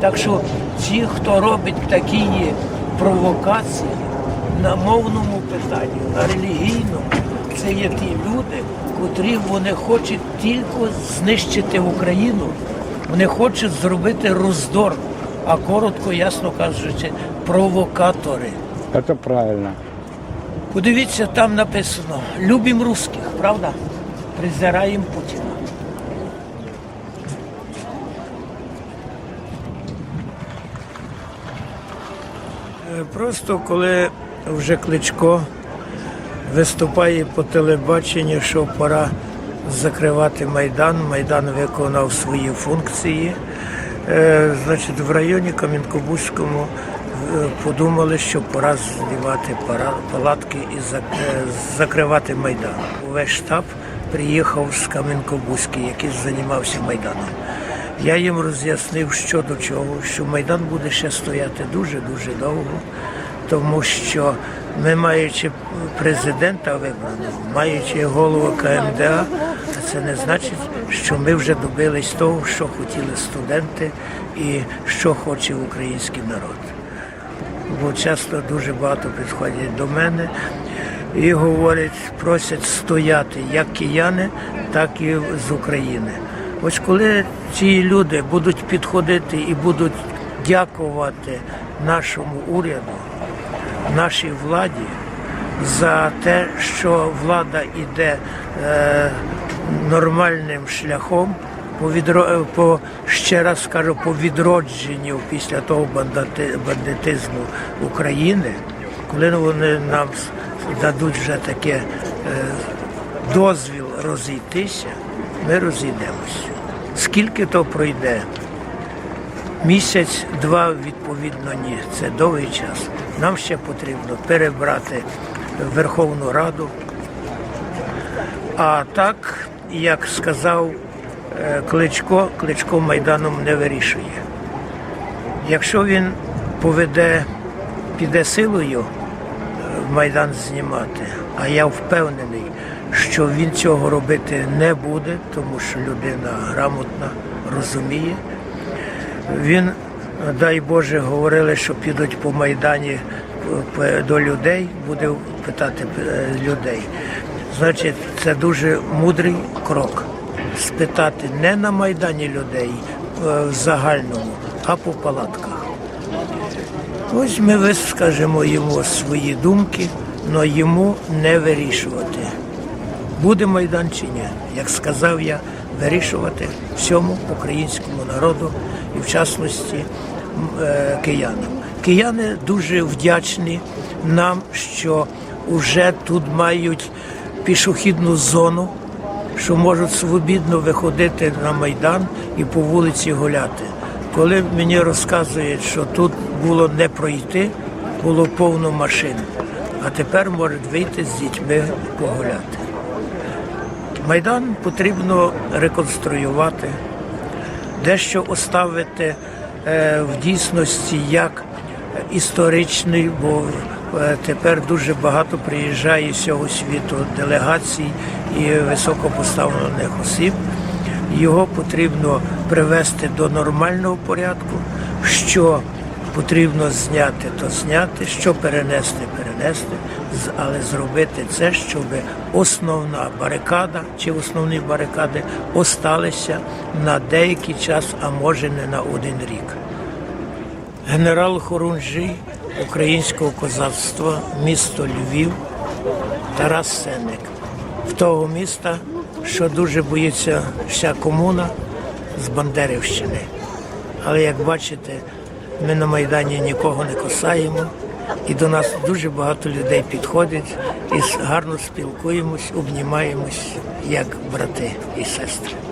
Так що ті, хто робить такі провокації на мовному питанні, на релігійному, це є ті люди, котрі вони хочуть тільки знищити Україну, вони хочуть зробити роздор, а коротко, ясно кажучи, провокатори. Это правильно. Подивіться, там написано Любім русських, правда? Презираємо Путіна. Просто коли вже Кличко виступає по телебаченню, що пора закривати Майдан, Майдан виконав свої функції. Е, Значить, в районі Кам'янкобузькому е, подумали, що пора знімати палатки і е, закривати Майдан. Увесь штаб приїхав з Кам'янкобузьки, який займався Майданом. Я їм роз'яснив, що до чого, що Майдан буде ще стояти дуже-дуже довго, тому що ми, маючи президента вибраного, маючи голову КМДА, це не значить, що ми вже добились того, що хотіли студенти і що хоче український народ. Бо часто дуже багато підходять до мене і говорять, просять стояти як кияни, так і з України. Ось коли ці люди будуть підходити і будуть дякувати нашому уряду, нашій владі за те, що влада йде е, нормальним шляхом по, відро... е, по ще раз скажу, по відродженню після того бандити... бандитизму України, коли вони нам дадуть вже таке е, дозвіл розійтися, ми розійдемося. Скільки то пройде? Місяць, два, відповідно, ні. Це довгий час. Нам ще потрібно перебрати Верховну Раду. А так, як сказав е, Кличко, Кличко Майданом не вирішує. Якщо він поведе, піде силою е, Майдан знімати, а я впевнений, що він цього робити не буде, тому що людина грамотна, розуміє. Він, дай Боже, говорили, що підуть по Майдані до людей, буде питати е, людей. Значить, це дуже мудрий крок. Спитати не на Майдані людей е, в загальному, а по палатках. Ось ми вискажемо йому свої думки, але йому не вирішувати. Буде Майдан чи ні, як сказав я, вирішувати всьому українському народу і в частності е, киянам. Кияни дуже вдячні нам, що вже тут мають пішохідну зону, що можуть свобідно виходити на Майдан і по вулиці гуляти. Коли мені розказують, що тут було не пройти, було повно машин, а тепер можуть вийти з дітьми погуляти. Майдан потрібно реконструювати, дещо оставити е, в дійсності як історичний, бо е, тепер дуже багато приїжджає з всього світу делегацій і високопоставлених осіб. Його потрібно привести до нормального порядку, що потрібно зняти, то зняти, що перенести, перенести, але зробити це, щоб основна барикада чи основні барикади осталися на деякий час, а може не на один рік. Генерал Хорунжий українського козацтва, місто Львів, Тарас Сенник. В того міста, що дуже боїться вся комуна з Бандерівщини. Але як бачите, ми на Майдані нікого не косаємо, і до нас дуже багато людей підходить і гарно спілкуємось, обнімаємось як брати і сестри.